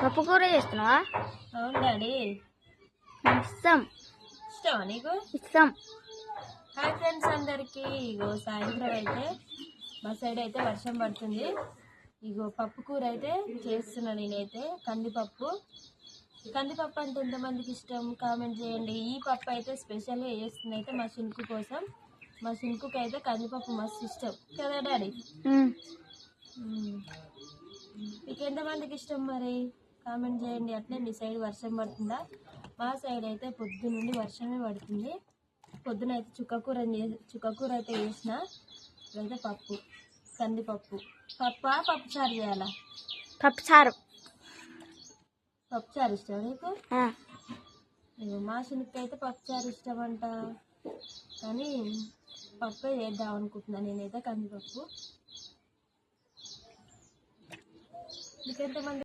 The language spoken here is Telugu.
పప్పు కూర చేస్తున్నావా? అవును డాడీ ఇస్తాం ఇష్టమా నీకు? ఇస్తాం హాయ్ ఫ్రెండ్స్ అందరికీ. ఇగో సాయంత్రం అయితే మా సైడ్ అయితే వర్షం పడుతుంది. ఇగో పప్పు కూర అయితే చేస్తున్నా నేనైతే కందిపప్పు. కందిపప్పు అంటే ఎంతమందికి ఇష్టం? కామెంట్ చేయండి. ఈ పప్పు అయితే స్పెషల్గా చేస్తుంది అయితే మా సినుకు కోసం. మా సినుకుకి అయితే కందిపప్పు మస్తు ఇష్టం. కదా డాడీ. మీకు ఎంతమందికి ఇష్టం మరి? కామెంట్ చేయండి. అట్లే మీ సైడ్ వర్షం పడుతుందా? మా సైడ్ అయితే పొద్దు నుండి వర్షమే పడుతుంది. పొద్దున అయితే చుక్కకూర చుక్కకూర అయితే వేసిన ఇదైతే పప్పు కందిపప్పు. పప్పా? పప్పు చారు చేయాలా? పప్పు చారు. పప్పు చారు ఇష్టం నీకు? మా శనికి అయితే పప్పు చారు ఇష్టం అంట కానీ పప్పే చేద్దాం అనుకుంటున్నా. నేనైతే కందిపప్పు. మీకు ఎంతమంది